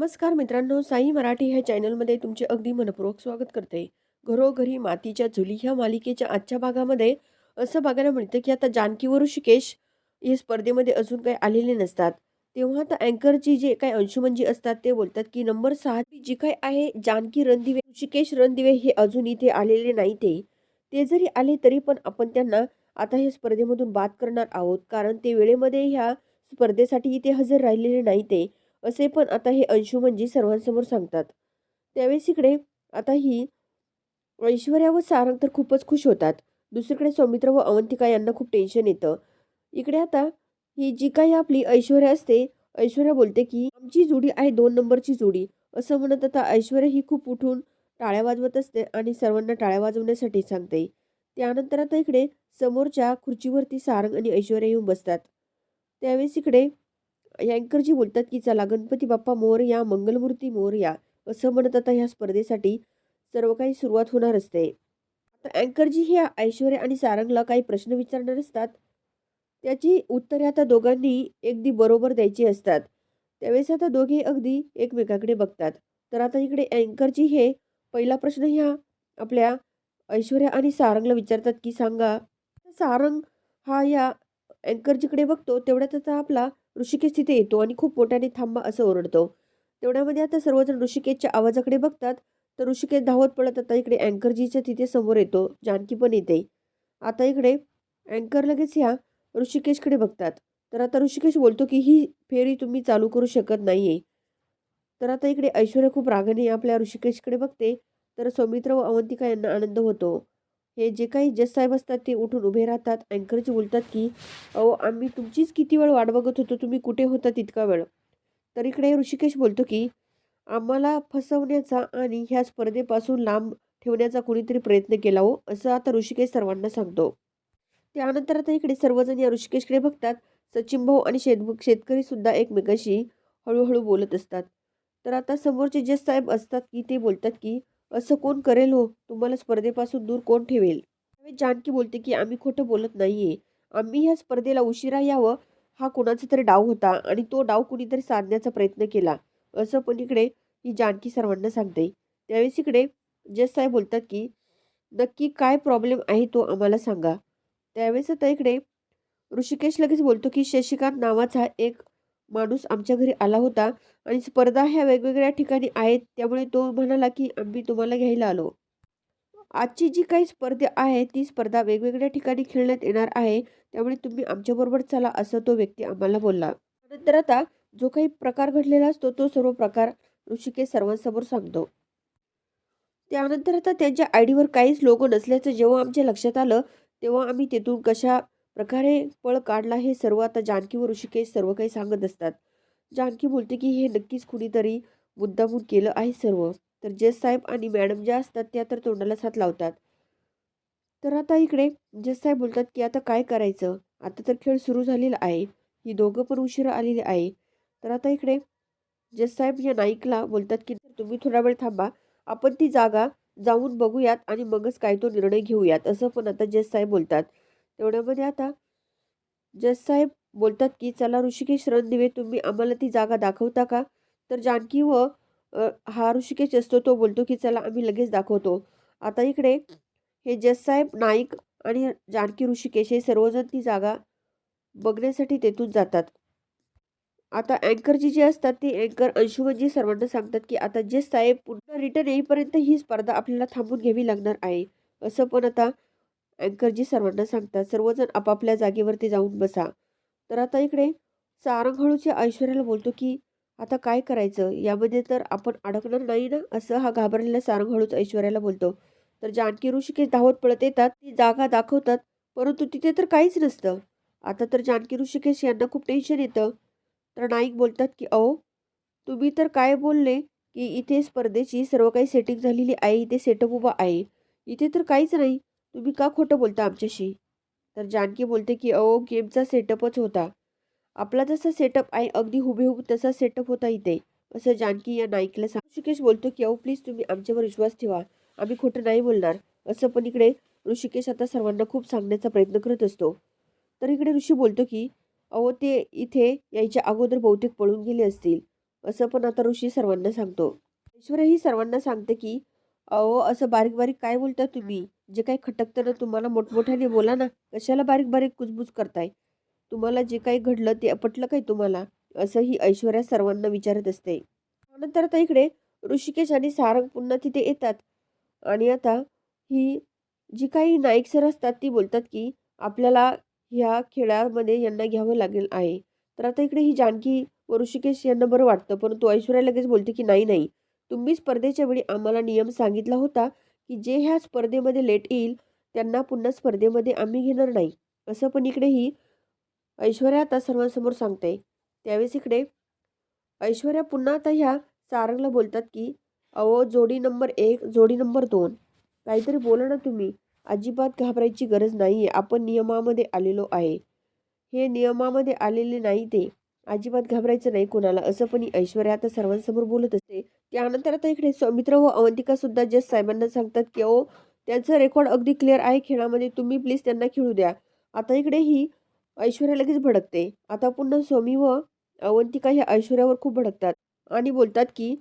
नमस्कार मित्रांनो साई मराठी ह्या चॅनलमध्ये तुमचे अगदी मनपूर्वक स्वागत करते. घरोघरी मातीच्या झुली ह्या मालिकेच्या आजच्या भागामध्ये असं बघायला मिळतं की आता जानकी व ऋषिकेश हे स्पर्धेमध्ये अजून काही आलेले नसतात. तेव्हा आता अँकरची जे काही अंशुमनजी असतात ते बोलतात की नंबर सहा जी काय आहे जानकी रणदिवे ऋषिकेश रणदिवे हे अजून इथे आलेले नाही ते ते जरी आले तरी पण आपण त्यांना आता हे स्पर्धेमधून बाद करणार आहोत कारण ते वेळेमध्ये ह्या स्पर्धेसाठी इथे हजर राहिलेले नाही ते असे पण आता हे अंशुमनजी म्हणजे सर्वांसमोर सांगतात. त्यावेळेस इकडे आता ही ऐश्वर्या व सारंग तर खूपच खुश होतात. दुसरीकडे सौमित्र व अवंतिका यांना खूप टेन्शन येतं. इकडे आता ही जी काही आपली ऐश्वर्या असते ऐश्वर्या बोलते की आमची जोडी आहे दोन नंबरची जोडी. असं म्हणत आता ऐश्वर्या ही खूप उठून टाळ्या वाजवत असते आणि सर्वांना टाळ्या वाजवण्यासाठी सांगते. त्यानंतर आता इकडे समोरच्या खुर्चीवरती सारंग आणि ऐश्वर्या येऊन बसतात. त्यावेळेस इकडे अँकरजी बोलतात की चला गणपती बाप्पा मोर या मंगलमूर्ती मोर या असं म्हणत आता ह्या स्पर्धेसाठी सर्व काही सुरुवात होणार असते. आता अँकरजी ह्या ऐश्वर्या आणि सारंगला काही प्रश्न विचारणार असतात. त्याची उत्तरे आता दोघांनी अगदी बरोबर द्यायची असतात. त्यावेळेस आता दोघे अगदी एकमेकाकडे बघतात. तर आता इकडे अँकरजी हे पहिला प्रश्न ह्या आपल्या ऐश्वर्या आणि सारंगला विचारतात की सांगा सारंग हा या अँकरजीकडे बघतो तेवढ्यात आता आपला ऋषिकेश तिथे येतो आणि खूप मोठ्याने थांबा असं ओरडतो. तेवढ्यामध्ये आता सर्वजण ऋषिकेशच्या आवाजाकडे बघतात तर ऋषिकेश धावत पडत आता इकडे अँकरजीच्या तिथे समोर येतो. जानकी पण येते. आता इकडे अँकर लगेच ह्या ऋषिकेशकडे बघतात. तर आता ऋषिकेश बोलतो की ही फेरी तुम्ही चालू करू शकत नाहीये. तर आता इकडे ऐश्वर्या खूप रागाने आपल्या ऋषिकेशकडे बघते. तर सौमित्र व अवंतिका यांना आनंद होतो. हे जे काही जज साहेब असतात ते उठून उभे राहतात अँकरचे बोलतात की अहो आम्ही तुमचीच किती वेळ वाट बघत होतो तुम्ही कुठे होता तितका वेळ? तर इकडे ऋषिकेश बोलतो की आम्हाला फसवण्याचा आणि ह्या स्पर्धेपासून लांब ठेवण्याचा कुणीतरी प्रयत्न केला हो असं आता ऋषिकेश सर्वांना सांगतो. त्यानंतर आता इकडे सर्वजण या ऋषिकेशकडे बघतात. सचिन भाऊ आणि शेत शेतकरी सुद्धा एकमेकाशी हळूहळू बोलत असतात. तर आता समोरचे जज साहेब असतात की ते बोलतात की असं कोण करेल हो? तुम्हाला स्पर्धेपासून दूर कोण ठेवेल? जानकी बोलते की आम्ही खोटं बोलत नाहीये. आम्ही ह्या स्पर्धेला उशिरा यावं. हा कोणाचा तरी डाव होता आणि तो डाव कुणीतरी साधण्याचा प्रयत्न केला. असं पण इकडे ही जानकी सर्वांना सांगते. त्यावेळेस इकडे जस साहेब बोलतात की नक्की काय प्रॉब्लेम आहे तो आम्हाला सांगा. त्यावेळेस आता इकडे ऋषिकेश लगेच बोलतो की शशिकांत नावाचा एक माणूस आमच्या घरी आला होता आणि स्पर्धा ह्या वेगवेगळ्या ठिकाणी आहेत त्यामुळे तो म्हणाला की आम्ही तुम्हाला घ्यायला आलो. आजची जी काही स्पर्धा आहे ती स्पर्धा वेगवेगळ्या ठिकाणी खेळण्यात येणार आहे त्यामुळे तुम्ही आमच्याबरोबर चला असं तो व्यक्ती आम्हाला बोलला. नंतर आता जो काही प्रकार घडलेला असतो तो सर्व प्रकार ऋषिकेश सर्वांसमोर सांगतो. त्यानंतर आता त्यांच्या आय डीवर काहीच लोगो नसल्याचं जेव्हा आमच्या लक्षात आलं तेव्हा आम्ही तेथून कशा प्रकारे पळ काढला हे सर्व आता जानकी व ऋषिकेश सर्व काही सांगत असतात. जानकी बोलते की हे नक्कीच कुणीतरी मुद्दामून केलं आहे सर्व. तर जज साहेब आणि मॅडम ज्या असतात त्या तर तोंडाला हात लावतात. तर आता इकडे जज साहेब बोलतात की आता काय करायचं? आता तर खेळ सुरू झालेला आहे. ही दोघं पण उशिरा आलेली आहे. तर आता इकडे जज साहेब या नाईकला बोलतात की तुम्ही थोडा वेळ थांबा. आपण ती जागा जाऊन बघूयात आणि मगच काय तो निर्णय घेऊयात. असं पण आता जज साहेब बोलतात. तेवढ्यामध्ये म्हणजे आता जज साहेब बोलतात की चला ऋषिकेश रणदिवे तुम्ही आम्हाला ती जागा दाखवता का? तर जानकी व हा ऋषिकेश असतो तो बोलतो की चला आम्ही लगेच दाखवतो. आता इकडे हे जज साहेब नाईक आणि जानकी ऋषिकेश हे सर्वजण ती जागा बघण्यासाठी तेथून जातात. आता अँकरजी जे असतात ते अँकर अंशुमनजी सर्वांना सांगतात की आता जे साहेब पुन्हा रिटर्न येईपर्यंत ही स्पर्धा आपल्याला थांबून घ्यावी लागणार आहे. असं पण आता अँकरजी सर्वांना सांगतात सर्वजण आपापल्या जागेवरती जाऊन बसा. तर आता इकडे सारंग हळूच्या ऐश्वर्याला बोलतो की आता काय करायचं? यामध्ये तर आपण अडकणार नाही ना? असं हा घाबरलेला सारंग हळूच ऐश्वर्याला बोलतो. तर जानकी ऋषिकेश धावत पळत येतात ती जागा दाखवतात परंतु तिथे तर काहीच नसतं. आता तर जानकी ऋषिकेश यांना खूप टेन्शन येतं. तर नाईक बोलतात की अहो तुम्ही तर काय बोलले की इथे स्पर्धेची सर्व काही सेटिंग झालेली आहे इथे सेटअप उभा आहे. इथे तर काहीच नाही. तुम्ही का खोटं बोलता आमच्याशी? तर जानकी बोलते की अहो गेमचा सेटअपच होता. आपला जसा सेटअप आहे अगदी हुबेहूब तसा सेटअप होता इथे. असं जानकी या नाईकला सांग. ऋषिकेश बोलतो की अहो प्लीज तुम्ही आमच्यावर विश्वास ठेवा. आम्ही खोटं नाही बोलणार. असं पण इकडे ऋषिकेश आता सर्वांना खूप सांगण्याचा प्रयत्न करत असतो. तर इकडे ऋषी बोलतो की अहो ते इथे यायच्या अगोदर बहुतेक पळून गेले असतील. असं पण आता ऋषी सर्वांना सांगतो. ईश्वरही सर्वांना सांगते की अहो असं बारीक बारीक काय बोलता तुम्ही? जे काही खटकतं ना तुम्हाला मोठमोठ्याने बोला ना कशाला बारीक बारीक कुजबूज करताय? तुम्हाला जे काही घडलं ते पटलं काय तुम्हाला? असं ही ऐश्वर्या सर्वांना विचारत असते. नंतर आता इकडे ऋषिकेश आणि सारंग पुन्हा तिथे येतात. आणि आता ही जी काही नाईक सर असतात ती बोलतात की आपल्याला ह्या खेळामध्ये यांना घ्यावं लागेल आहे. तर आता इकडे ही जानकी व ऋषिकेश यांना बरं वाटतं परंतु ऐश्वर्या लगेच बोलते की नाही नाही. तुम्ही स्पर्धेच्या वेळी आम्हाला नियम सांगितला होता की जे ह्या स्पर्धेमध्ये लेट येईल त्यांना पुन्हा स्पर्धेमध्ये आम्ही घेणार नाही. असं पण इकडे ही ऐश्वर्या आता सर्वांसमोर सांगते. त्यावेळेस इकडे ऐश्वर्या पुन्हा आता ह्या सारंगला बोलतात की अहो जोडी नंबर एक जोडी नंबर दोन. काहीतरी बोला ना तुम्ही. अजिबात घाबरायची गरज नाही आहे आपण नियमामध्ये आलेलो आहे. हे नियमामध्ये आलेले नाही ते. अजिबात घाबरायचं नाही कोणाला. असं पण ऐश्वर्या आता सर्वांसमोर बोलत असते. त्यानंतर आता इकडे सौमित्र व अवंतिका सुद्धा जस साहेबांना सांगतात की ओ त्यांचं रेकॉर्ड अगदी क्लिअर आहे खेळामध्ये. तुम्ही प्लीज त्यांना खेळू द्या. आता इकडे ही ऐश्वर्या लगेच भडकते. आता पुन्हा स्वामी व अवंतिका ह्या ऐश्वर्यावर खूप भडकतात आणि बोलतात की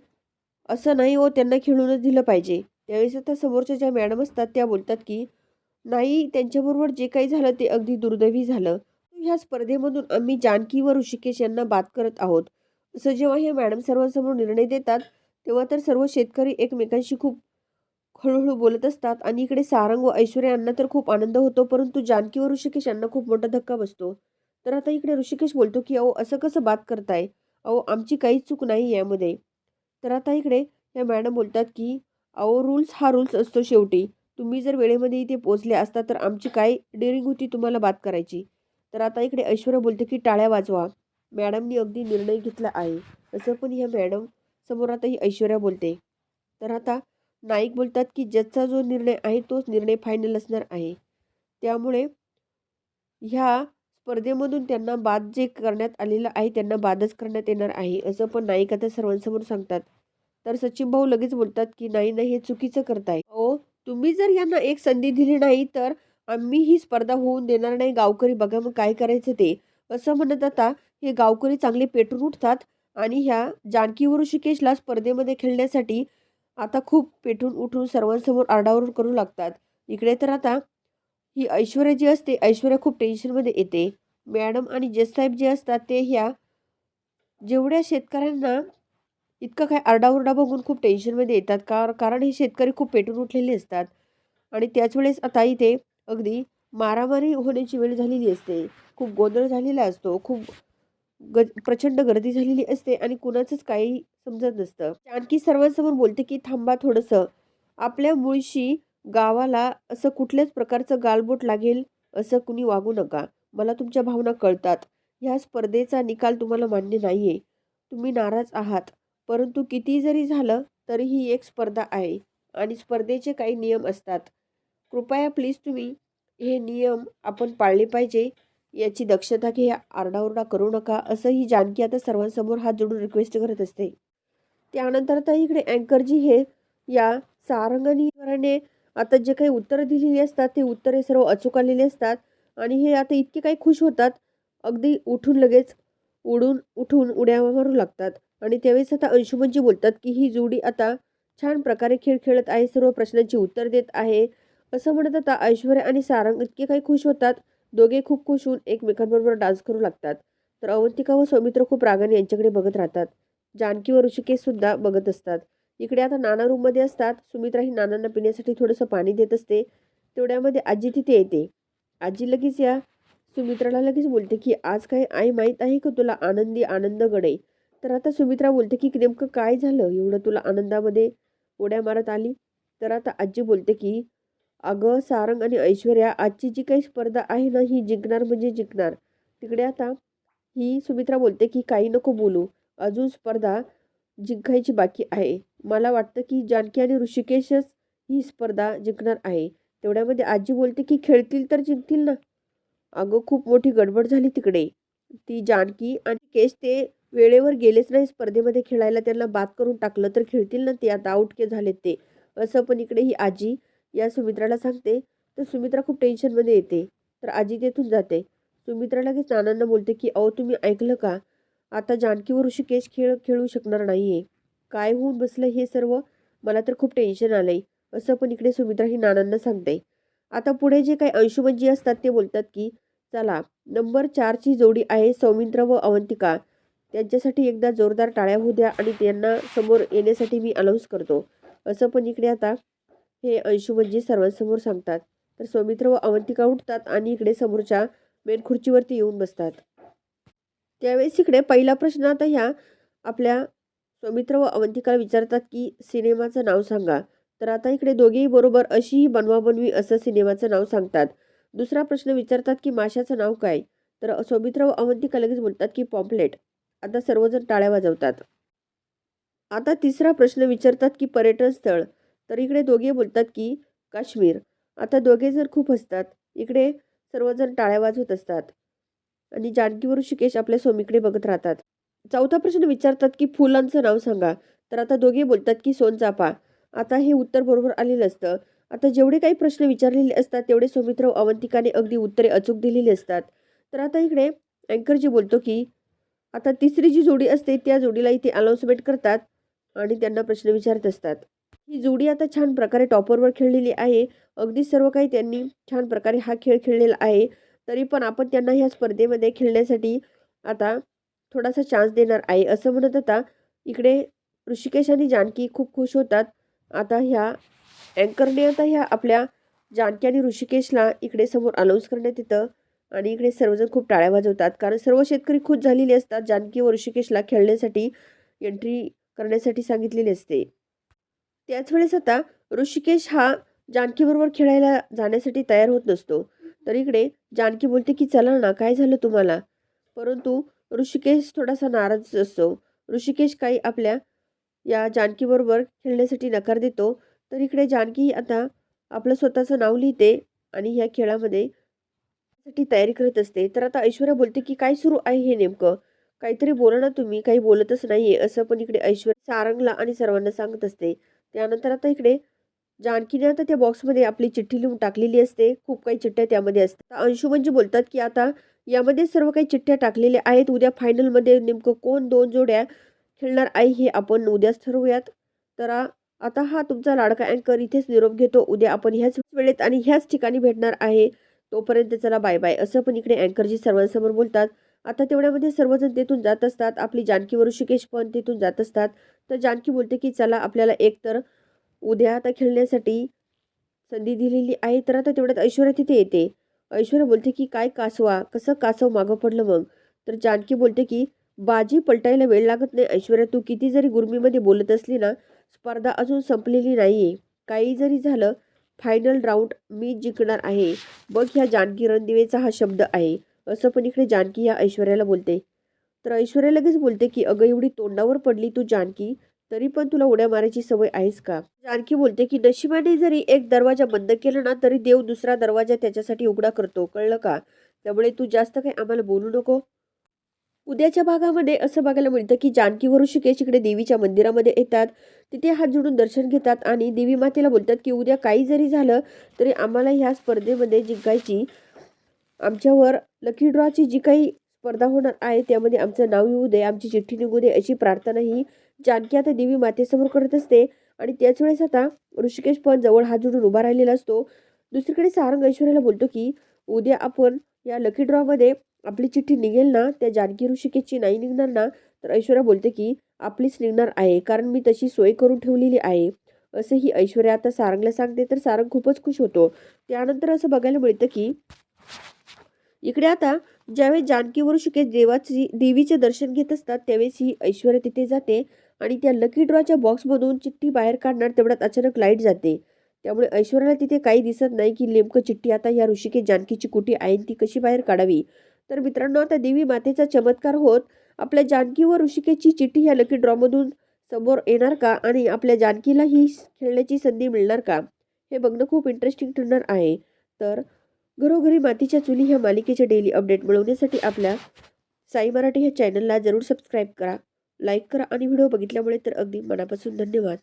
असं नाही हो त्यांना खेळूनच दिलं पाहिजे. त्यावेळेस आता समोरच्या ज्या मॅडम असतात त्या बोलतात की नाही त्यांच्याबरोबर जे काही झालं ते अगदी दुर्दैवी झालं. ह्या स्पर्धेमधून आम्ही जानकी व ऋषिकेश यांना बात करत आहोत. असं जेव्हा हे मॅडम सर्वांसमोर निर्णय देतात तेव्हा तर सर्व शेतकरी एकमेकांशी खूप हळूहळू बोलत असतात आणि इकडे सारंग व ऐश्वर्या यांना तर खूप आनंद होतो परंतु जानकी व ऋषिकेश यांना खूप मोठा धक्का बसतो. तर आता इकडे ऋषिकेश बोलतो की अहो असं कसं बात करताय? अहो आमची काहीच चूक नाही यामध्ये. तर आता इकडे या मॅडम बोलतात की अहो रूल्स हा रूल्स असतो शेवटी. तुम्ही जर वेळेमध्ये इथे पोचले असता तर आमची काय डेअरिंग होती तुम्हाला बात करायची? तर आता इकडे ऐश्वर्या बोलते की टाळ्या वाजवा. मॅडमनी अगदी निर्णय घेतला आहे. असं पण ह्या मॅडम समोर आता ही ऐश्वर्या बोलते. तर आता नाईक बोलतात की जजचा जो निर्णय आहे तोच निर्णय फायनल असणार आहे. त्यामुळे ह्या स्पर्धेमधून त्यांना बाद जे करण्यात आलेलं आहे त्यांना बादच करण्यात येणार आहे असं पण नाईक आता सर्वांसमोर सांगतात. तर सचिन भाऊ लगेच बोलतात की नाही नाही हे चुकीचं करताय. हो तुम्ही जर यांना एक संधी दिली नाही तर आम्ही ही स्पर्धा होऊन देणार नाही गावकरी बघा मग काय करायचं ते. असं म्हणत आता हे गावकरी चांगले पेटून उठतात आणि ह्या जानकी व ऋषिकेशला स्पर्धेमध्ये खेळण्यासाठी आता खूप पेटून उठून सर्वांसमोर आरडाओरड करू लागतात. इकडे तर आता ही ऐश्वर्या जी असते ऐश्वर्या खूप टेन्शनमध्ये येते. मॅडम आणि जजसाहेब जे असतात ते ह्या जेवढ्या शेतकऱ्यांना इतकं काय आरडाओरडा बघून खूप टेन्शनमध्ये येतात कार कारण हे शेतकरी खूप पेटून उठलेले असतात. आणि त्याच वेळेस आता इथे अगदी मारामारी होण्याची वेळ झालेली असते. खूप गोंधळ झालेला असतो. खूप ग प्रचंड गर्दी झालेली असते आणि कुणाचंच काही समजत नसतं. आणखी सर्वांसमोर बोलते की थांबा थोडंसं. आपल्या मुळशी गावाला असं कुठल्याच प्रकारचं गालबोट लागेल असं कुणी वागू नका. मला तुमच्या भावना कळतात. ह्या स्पर्धेचा निकाल तुम्हाला मान्य नाही आहे तुम्ही नाराज आहात. परंतु किती जरी झालं तरी ही एक स्पर्धा आहे आणि स्पर्धेचे काही नियम असतात. कृपया प्लीज तुम्ही हे नियम आपण पाळले पाहिजे. याची दक्षता घ्या आरडाओरडा करू नका असं ही जानकी आता सर्वांसमोर हात जोडून रिक्वेस्ट करत असते. त्यानंतर आता इकडे अँकरजी हे या सारंगणीवराने आता जे काही उत्तरं दिलेली असतात ते उत्तरे सर्व अचूक आलेली असतात आणि हे आता इतके काही खुश होतात अगदी उठून लगेच उडून उठून उड्या मारू लागतात. आणि त्यावेळेस आता अंशुमनजी बोलतात की ही जोडी आता छान प्रकारे खेळ खेळत आहे सर्व प्रश्नांची उत्तर देत आहे. असं म्हणत आता ऐश्वर्या आणि सारंग इतके काही खुश होतात. दोघे खूप खुश होऊन एकमेकांबरोबर डान्स करू लागतात. तर अवंतिका व सौमित्र खूप रागाने यांच्याकडे बघत राहतात. जानकी व ऋषिकेश सुद्धा बघत असतात. इकडे आता नाना रूममध्ये असतात. सुमित्रा ही नानांना पिण्यासाठी थोडंसं पाणी देत असते. तेवढ्यामध्ये आजी तिथे येते. आजी लगेच या. सुमित्राला लगेच बोलते की आज काय आई माहीत आहे का तुला आनंदी आनंद गडे तर आता सुमित्रा बोलते की नेमकं काय झालं? एवढं तुला आनंदामध्ये उड्या मारत आली? तर आता आजी बोलते की अगं सारंग आणि ऐश्वर्या आजची जी काही स्पर्धा आहे ना ही जिंकणार म्हणजे जिंकणार. तिकडे आता ही सुमित्रा बोलते की काही नको बोलू. अजून स्पर्धा जिंकायची बाकी आहे. मला वाटतं की जानकी आणि ऋषिकेशच ही स्पर्धा जिंकणार आहे. तेवढ्यामध्ये आजी बोलते की खेळतील तर जिंकतील ना. अगं खूप मोठी गडबड झाली तिकडे. ती जानकी आणि केश ते वेळेवर गेलेच नाही स्पर्धेमध्ये खेळायला. त्यांना बाद करून टाकलं तर खेळतील ना ते. आता आउट के झालेत ते. असं पण इकडे ही आजी या सुमित्राला सांगते तर सुमित्रा खूप टेन्शनमध्ये येते. तर आजी तेथून जाते. सुमित्रा लगेच नानांना बोलते की अहो तुम्ही ऐकलं का? आता जानकी व ऋषिकेश खेळ खेळू शकणार नाही आहे काय होऊन बसलं हे सर्व? मला तर खूप टेन्शन आलं आहे असं पण इकडे सुमित्रा ही नानांना सांगते. आता पुढे जे काही अंशुमनजी असतात ते बोलतात की चला नंबर चारची जोडी आहे सौमित्र व अवंतिका. त्यांच्यासाठी एकदा जोरदार टाळ्या होऊ द्या आणि त्यांना समोर येण्यासाठी मी अनाऊन्स करतो. असं पण इकडे आता हे अंशुमनजी म्हणजे सर्वांसमोर सांगतात. तर सौमित्र व अवंतिका उठतात आणि इकडे समोरच्या मेन खुर्चीवरती येऊन बसतात. त्यावेळेस इकडे पहिला प्रश्न आता ह्या आपल्या सौमित्र व अवंतिकाला विचारतात की सिनेमाचं नाव सांगा. तर आता इकडे दोघेही बरोबर अशीही बनवाबनवी असं सिनेमाचं नाव सांगतात. दुसरा प्रश्न विचारतात की माशाचं नाव काय? तर सौमित्र व अवंतिका लगेच बोलतात की पॉम्पलेट. आता सर्वजण टाळ्या वाजवतात. आता तिसरा प्रश्न विचारतात की पर्यटन स्थळ तर इकडे दोघे बोलतात की काश्मीर. आता दोघे जर खूप हसतात इकडे सर्वजण टाळ्या वाजवत असतात. आणि जानकीवरून शिकेश आपल्या स्वामीकडे बघत राहतात. चौथा प्रश्न विचारतात की फुलांचं नाव सांगा. तर आता दोघे बोलतात की सोनचाफा आता हे उत्तर बरोबर आलेलं असतं. आता जेवढे काही प्रश्न विचारलेले असतात तेवढे सौमित्र अवंतिकाने अगदी उत्तरे अचूक दिलेली असतात. तर आता इकडे अँकरजी बोलतो की आता तिसरी जी जोडी असते त्या जोडीला इथे अनाऊन्समेंट करतात आणि त्यांना प्रश्न विचारत असतात. ही जोडी आता छान प्रकारे टॉपरवर खेळलेली आहे. अगदी सर्व काही त्यांनी छान प्रकारे हा खेळ खेळलेला आहे. तरी पण आपण त्यांना ह्या स्पर्धेमध्ये खेळण्यासाठी आता थोडासा चान्स देणार आहे. असं म्हणत आता इकडे ऋषिकेश आणि जानकी खूप खुश होतात. आता ह्या अँकरने आता ह्या आपल्या जानकी आणि ऋषिकेशला इकडे समोर अनाऊन्स करण्यात येतं आणि इकडे सर्वजण खूप टाळ्या वाजवतात. कारण सर्व शेतकरी खुश झालेले असतात जानकी व ऋषिकेशला खेळण्यासाठी एंट्री करण्यासाठी सांगितलेली असते. त्याच वेळेस आता ऋषिकेश हा जानकीबरोबर खेळायला जाण्यासाठी तयार होत नसतो. तर इकडे जानकी बोलते की चला ना काय झालं तुम्हाला? परंतु ऋषिकेश थोडासा नाराज असतो. ऋषिकेश काही आपल्या या जानकीबरोबर खेळण्यासाठी नकार देतो. तर इकडे जानकी आता आपलं स्वतःचं नाव लिहिते आणि ह्या खेळामध्ये साठी तयारी करत असते. तर आता ऐश्वर्या बोलते की काय सुरू आहे हे नेमकं? काहीतरी बोला ना तुम्ही काही बोलतच नाही असं पण इकडे ऐश्वर्या सारंगला आणि सर्वांना सांगत असते. त्यानंतर आता इकडे जानकीने आता त्या बॉक्समध्ये आपली चिठ्ठी लिहून टाकलेली असते. खूप काही चिठ्ठ्या त्यामध्ये असतात. अंशुमनजी म्हणजे बोलतात की आता यामध्ये सर्व काही चिठ्ठ्या टाकलेल्या आहेत. उद्या फायनलमध्ये नेमकं कोण दोन जोड्या खेळणार आहे हे आपण उद्याच ठरवूयात. तर आता हा तुमचा लाडका अँकर इथेच निरोप घेतो. उद्या आपण ह्याच वेळेत आणि ह्याच ठिकाणी भेटणार आहे. तोपर्यंत चला बाय बाय असं पण इकडे अँकरजी सर्वांसमोर बोलतात. आता तेवढ्यामध्ये सर्वजण तेथून जात असतात. आपली जानकी व ऋषिकेश पण तिथून जात असतात. तर जानकी बोलते की चला आपल्याला एकतर उद्या आता खेळण्यासाठी संधी दिलेली आहे तर आता तेवढ्यात ऐश्वर्या तिथे येते. ऐश्वर्या बोलते की काय कासवा कसं कासव मागं पडलं मग? तर जानकी बोलते की बाजी पलटायला वेळ लागत नाही ऐश्वर्या तू किती जरी गुरमीमध्ये बोलत असली ना स्पर्धा अजून संपलेली नाही आहे काही जरी झालं फायनल राऊंड मी जिंकणार आहे. बघ ह्या जानकी रणदिवेचा हा शब्द आहे. असं पण इकडे जानकी या ऐश्वर्याला बोलते. तर ऐश्वर्या लगेच बोलते की अगं एवढी तोंडावर पडली तू जानकी तरी पण तुला उड्या मारायची सवय आहेस का? जानकी बोलते की नशिबाने जरी एक दरवाजा बंद केला ना तरी देव दुसरा दरवाजा त्याच्यासाठी उघडा करतो. कळलं का? त्यामुळे तू जास्त काही आम्हाला बोलू नको. उद्याच्या भागामध्ये असं बघायला मिळतं की जानकी व ऋषिकेश इकडे देवीच्या मंदिरामध्ये येतात. तिथे हात जोडून दर्शन घेतात आणि देवी मातेला बोलतात की उद्या काही जरी झालं तरी आम्हाला ह्या स्पर्धेमध्ये जिंकायची आमच्यावर लकी ड्रॉची जी काही स्पर्धा होणार आहे त्यामध्ये आमचं नाव येऊ दे आमची चिठ्ठी निघू दे अशी प्रार्थना ही जानकी आता देवी मातेसमोर करत असते. आणि त्याच वेळेस आता ऋषिकेश पण जवळ हात जोडून उभा राहिलेला असतो. दुसरीकडे सारंग ऐश्वर्याला बोलतो की उद्या आपण या लकी ड्रॉमध्ये आपली चिठ्ठी निघेल ना त्या जानकी ऋषिकेशची नाही निघणार ना? तर ऐश्वर्या बोलते की आपलीच निघणार आहे कारण मी तशी सोय करून ठेवलेली आहे. असं ही ऐश्वर्या आता सारंगला सांगते तर सारंग खूपच खुश होतो. त्यानंतर असं बघायला मिळतं की इकडे आता ज्यावेळेस जानकी व देवाची देवीचे दर्शन घेत असतात त्यावेळेस ही ऐश्वर्या तिथे जाते आणि त्या लकी ड्रॉच्या बॉक्समधून चिठ्ठी बाहेर काढणार तेवढ्यात अचानक लाइट जाते. त्यामुळे ऐश्वर्याला तिथे काही दिसत नाही की नेमकं चिठ्ठी आता या ऋषिकेश जानकीची कुठे आहे ती कशी बाहेर काढावी. तर मित्रांनो आता देवी मातेचा चमत्कार होत आपल्या जानकी व ऋषिकेशची चिठ्ठी ह्या लकी ड्रॉमधून समोर येणार का? आणि आपल्या जानकीला ही खेळण्याची संधी मिळणार का? हे बघणं खूप इंटरेस्टिंग ठरणार आहे. तर घरोघरी मातीच्या चुली ह्या मालिकेचे डेली अपडेट मिळवण्यासाठी आपल्या साई मराठी ह्या चॅनलला जरूर सबस्क्राईब करा लाईक करा आणि व्हिडिओ बघितल्यामुळे तर अगदी मनापासून धन्यवाद.